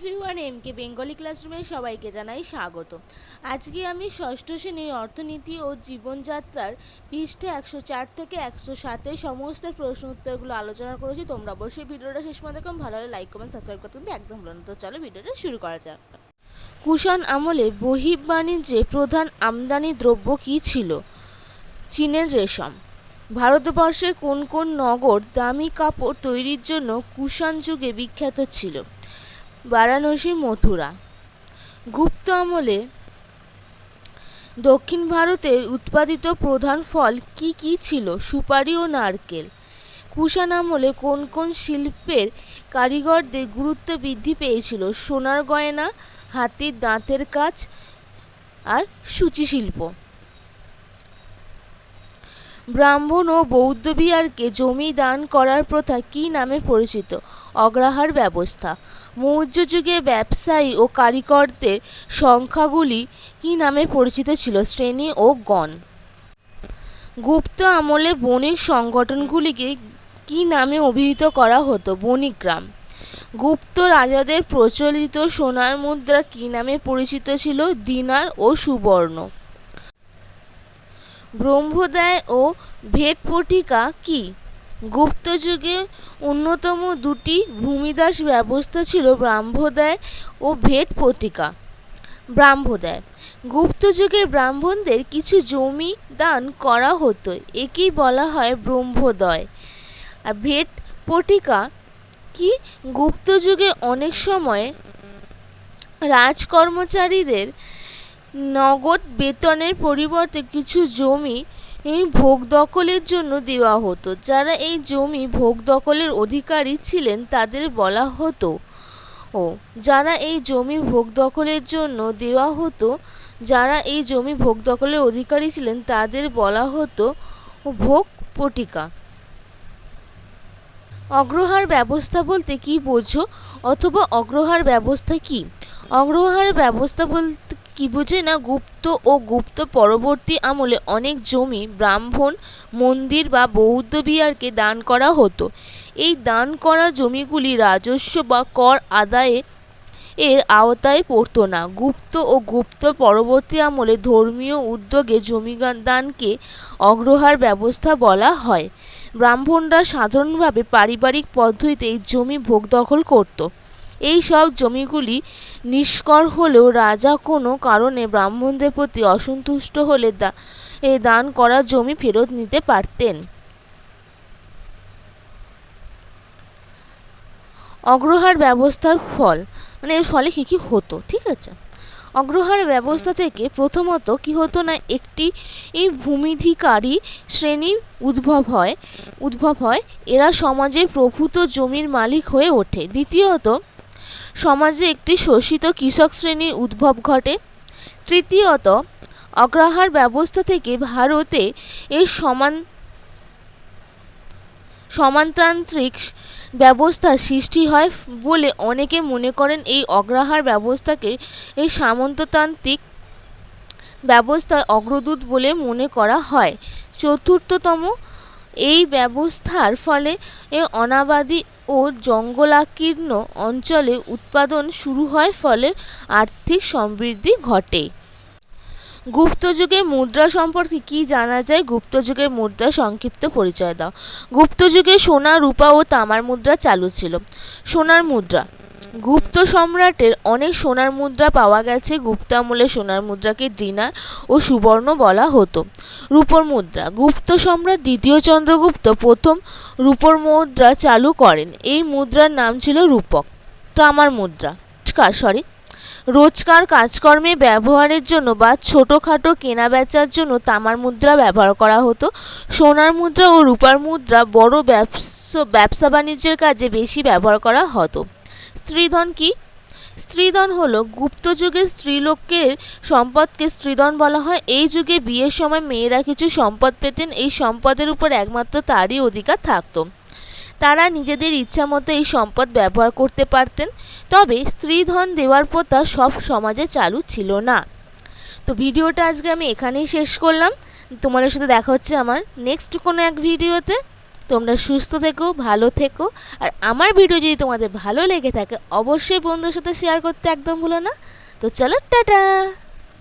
Everyone M K Bengali ক্লাসরুমে সবাইকে জানাই স্বাগত। আজকে আমি ষষ্ঠ শ্রেণির অর্থনীতি ও জীবনযাত্রার পৃষ্ঠে একশো চার থেকে একশো সাতে সমস্ত প্রশ্ন উত্তরগুলো আলোচনা করেছি। তোমরা অবশ্যই ভিডিওটা শেষ পর্যন্ত দেখো। ভালো হলে লাইক কমেন্ট সাবস্ক্রাইব করতে কিন্তু একদম ভুলো না। তো চলো ভিডিওটা শুরু করা যাক। কুষাণ আমলে বহিঃ বাণিজ্যে প্রধান আমদানি দ্রব্য কী ছিল? চীনের রেশম। ভারতবর্ষের কোন কোন নগর দামি কাপড় তৈরির জন্য কুষাণ যুগে বিখ্যাত ছিল? বারাণসী মথুরা। গুপ্ত আমলে দক্ষিণ ভারতে উৎপাদিত প্রধান ফল কি কি ছিল? সুপারি ও নারকেল। কুষাণ আমলে কোন কোন শিল্পের কারিগরদের গুরুত্ব বৃদ্ধি পেয়েছিল? সোনার গয়না, হাতির দাঁতের কাজ আর সূচি শিল্প। ব্রাহ্মণ ও বৌদ্ধ বিহারকে জমি দান করার প্রথা কী নামে পরিচিত? অগ্রহার ব্যবস্থা। মৌর্য যুগে ব্যবসায়ী ও কারিগরদের সংখ্যাগুলি কী নামে পরিচিত ছিল? শ্রেণি ও গণ। গুপ্ত আমলে বণিক সংগঠনগুলিকে কী নামে অভিহিত করা হতো? বণিকগ্রাম গুপ্ত রাজাদের প্রচলিত সোনার মুদ্রা কী নামে পরিচিত ছিল? দিনার ও সুবর্ণ। ব্রহ্মদেয় ও ভেটপটিকা কি? গুপ্ত যুগে অন্যতম দুটি ভূমিদাস ব্যবস্থা ছিল ব্রাহ্মদেয় ও ভেটপটিকা ব্রাহ্মদেয়। গুপ্ত যুগে ব্রাহ্মণদের কিছু জমি দান করা হতো, একেই বলা হয় ব্রহ্মদয়। আর ভেটপটিকা কি? গুপ্ত যুগে অনেক সময় রাজকর্মচারীদের নগদ বেতনের পরিবর্তে কিছু জমি ভোগ দখলের জন্য দেওয়া হতো। যারা এই জমি ভোগ দখলের অধিকারী ছিলেন, তাদের বলা হতো, ও, যারা এই জমি ভোগ দখলের জন্য দেওয়া হতো, যারা এই জমি ভোগ দখলের অধিকারী ছিলেন, তাদের বলা হতো ভোগ পটিকা। অগ্রহার ব্যবস্থা বলতে কি বোঝো, অথবা অগ্রহার ব্যবস্থা কি? অগ্রহার ব্যবস্থা বলতে কি বোঝে না গুপ্ত ও গুপ্ত পরবর্তী আমলে অনেক জমি ব্রাহ্মণ, মন্দির বা বৌদ্ধ বিহারকে দান করা হতো। এই দান করা জমিগুলি রাজস্ব বা কর আদায়ে এর আওতায় পড়তো না। গুপ্ত ও গুপ্ত পরবর্তী আমলে ধর্মীয় উদ্যোগে জমি দানকে অগ্রহার ব্যবস্থা বলা হয়। ব্রাহ্মণরা সাধারণভাবে পারিবারিক পদ্ধতিতে এই জমি ভোগ দখল করতো। এই সব জমিগুলি নিষ্কর হলেও রাজা কোনো কারণে ব্রাহ্মণদের প্রতি অসন্তুষ্ট হলে দা, এ দান করা জমি ফেরত নিতে পারতেন। অগ্রহার ব্যবস্থার ফল মানে এর ফলে কী কী হতো, ঠিক আছে? অগ্রহার ব্যবস্থা থেকে প্রথমত কি হতো না, একটি এই ভূমিধিকারী শ্রেণি উদ্ভব হয় উদ্ভব হয়, এরা সমাজের প্রভূত জমির মালিক হয়ে ওঠে। দ্বিতীয়ত সমাজে একটি শোষিত কৃষক শ্রেণির উদ্ভব ঘটে। তৃতীয়ত, অগ্রহার ব্যবস্থা থেকে ভারতে এর সমান সমানতান্ত্রিক ব্যবস্থা সৃষ্টি হয় বলে অনেকে মনে করেন এই অগ্রহার ব্যবস্থাকে এই সামন্ততান্ত্রিক ব্যবস্থায় অগ্রদূত বলে মনে করা হয়। চতুর্থতম এই ব্যবস্থার ফলে অনাবাদী ও জঙ্গলাকীর্ণ অঞ্চলে উৎপাদন শুরু হয়, ফলে আর্থিক সমৃদ্ধি ঘটে। গুপ্ত যুগের মুদ্রা সম্পর্কে কি জানা যায়? গুপ্ত যুগের মুদ্রা সংক্ষিপ্ত পরিচয় দাও। গুপ্ত যুগে সোনা, রূপা ও তামার মুদ্রা চালু ছিল। সোনার মুদ্রা গুপ্ত সম্রাটের অনেক সোনার মুদ্রা পাওয়া গেছে। গুপ্ত আমলে সোনার মুদ্রাকে দিনার ও সুবর্ণ বলা হতো। রূপর মুদ্রা। গুপ্ত সম্রাট দ্বিতীয় চন্দ্রগুপ্ত প্রথম রূপর মুদ্রা চালু করেন। এই মুদ্রার নাম ছিল রূপক। তামার মুদ্রা। সরি রোজকার কাজকর্মে ব্যবহারের জন্য বা ছোটোখাটো কেনা বেচার জন্য তামার মুদ্রা ব্যবহার করা হতো। সোনার মুদ্রা ও রূপার মুদ্রা বড় ব্যবসা ব্যবসা বাণিজ্যের কাজে বেশি ব্যবহার করা হতো। স্ত্রীধন কি? স্ত্রীধন হলো গুপ্ত যুগে স্ত্রীলোকের সম্পদকে স্ত্রীধন বলা হয়। এই যুগে বিয়ের সময় মেয়েরা কিছু সম্পদ পেতেন। এই সম্পদের উপর একমাত্র তারই অধিকার থাকতো। তারা নিজেদের ইচ্ছা মতো এই সম্পদ ব্যবহার করতে পারতেন। তবে স্ত্রীধন দেওয়ার প্রথা সব সমাজে চালু ছিল না। তো ভিডিওটা আজকে আমি এখানেই শেষ করলাম। তোমাদের সাথে দেখা হচ্ছে আমার নেক্সট কোনো এক ভিডিওতে। তোমরা সুস্থ থেকো, ভালো থেকো। আর আমার ভিডিও যদি তোমাদের ভালো লেগে থাকে, অবশ্যই বন্ধুর সাথে শেয়ার করতে একদম ভুলো না। তো চলো, টাটা!